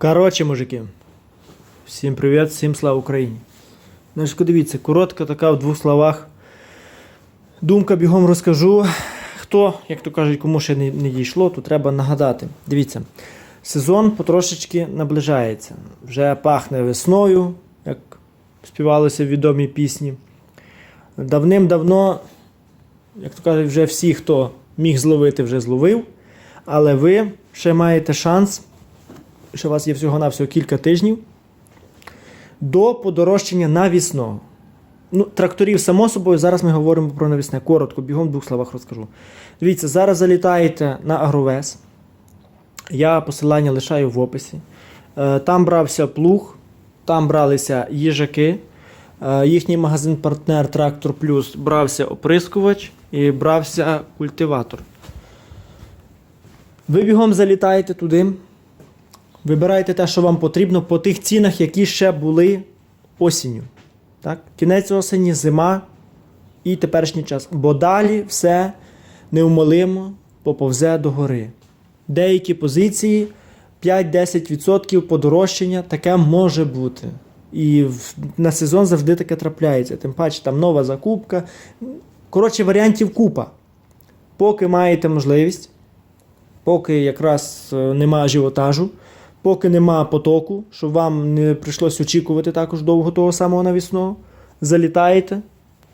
Коротше, мужики. Всім привіт, всім слава Україні. Значить, дивіться, коротка така в двох словах. Думка бігом розкажу. Хто, як то кажуть, кому ще не, не дійшло, то треба нагадати. Дивіться, сезон потрошечки наближається. Вже пахне весною, як співалося в відомій пісні. Давним-давно, як то кажуть, вже всі, хто міг зловити, вже зловив. Але ви ще маєте шанс, що у вас є всього-навсього кілька тижнів до подорожчання навісного. Ну, тракторів, само собою, зараз ми говоримо про навісне. Коротко, бігом в двох словах розкажу. Дивіться, зараз залітаєте на Агровес. Я посилання лишаю в описі. Е, Там брався плуг, там бралися їжаки. Е, Їхній магазин-партнер Трактор Плюс брався оприскувач і брався культиватор. Ви бігом залітаєте туди, вибираєте те, що вам потрібно, по тих цінах, які ще були осінню. Так? Кінець осені, зима і теперішній час. Бо далі все неумолимо поповзе до гори. Деякі позиції 5-10% подорожчання таке може бути. І на сезон завжди таке трапляється. Тим паче там нова закупка. Коротше, варіантів купа. Поки маєте можливість, поки якраз е, нема ажіотажу, поки нема потоку, щоб вам не прийшлось очікувати також довго того самого навісного, залітаєте,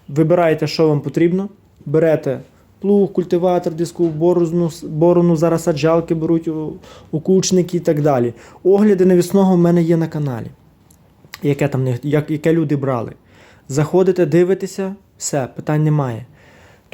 вибираєте, що вам потрібно, берете плуг, культиватор, дискову борону, борону зараз саджалки беруть у, у і так далі. Огляди навісного в мене є на каналі. Яке там як, яке люди брали. Заходите, дивитеся, все, питань немає.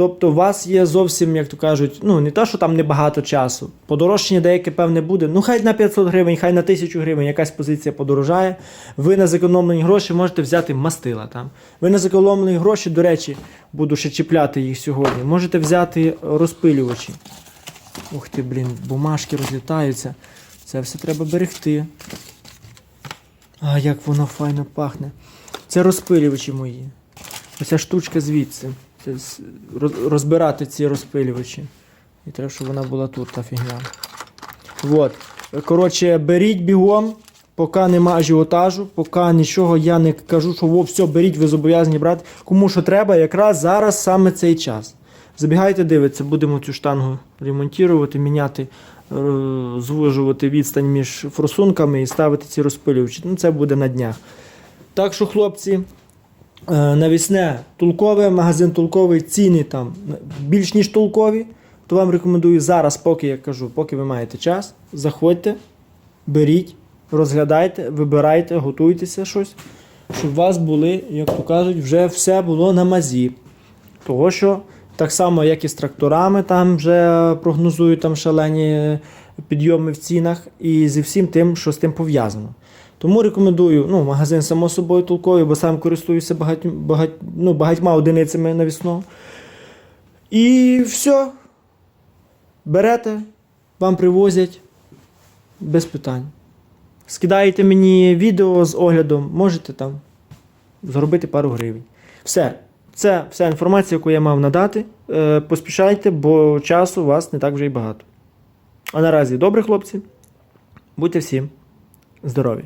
Тобто, у вас є зовсім, як то кажуть, ну не те, що там небагато часу. Подорожчання деяке певне буде. Ну, хай на 500 гривень, хай на 1000 гривень якась позиція подорожає. Ви на зекономлені гроші можете взяти мастила там. Ви на зекономлені гроші, до речі, буду ще чіпляти їх сьогодні. Можете взяти розпилювачі. Ух ти, блін, бумажки розлітаються. Це все треба берегти. А, як воно файно пахне. Це розпилювачі мої. Оця штучка звідси. Розбирати ці розпилювачі. І треба, щоб вона була тут, та фігня. Вот. Коротше, беріть бігом, поки нема ажіотажу, поки нічого я не кажу, що во, все, беріть, ви зобов'язані брати. Кому що треба, якраз зараз саме цей час. Забігайте, дивіться, будемо цю штангу ремонтувати, міняти, е, звужувати відстань між форсунками і ставити ці розпилювачі. Ну, це буде на днях. Так що, хлопці, навісне толкове, магазин толковий, ціни там більш ніж толкові. То вам рекомендую зараз, поки я кажу, поки ви маєте час, заходьте, беріть, розглядайте, вибирайте, готуйтеся щось, щоб у вас були, як то кажуть, вже все було на мазі. Того що так само, як і з тракторами, там вже прогнозують там шалені підйоми в цінах, і зі всім тим, що з тим пов'язано. Тому рекомендую ну, магазин, само собою, толковий, бо сам користуюся багать, багать, ну, багатьма одиницями навісного. І все. Берете, вам привозять без питань. Скидаєте мені відео з оглядом, можете там заробити пару гривень. Все. Це вся інформація, яку я мав надати. Е, поспішайте, бо часу у вас не так вже й багато. А наразі добре, хлопці. Будьте всім здорові!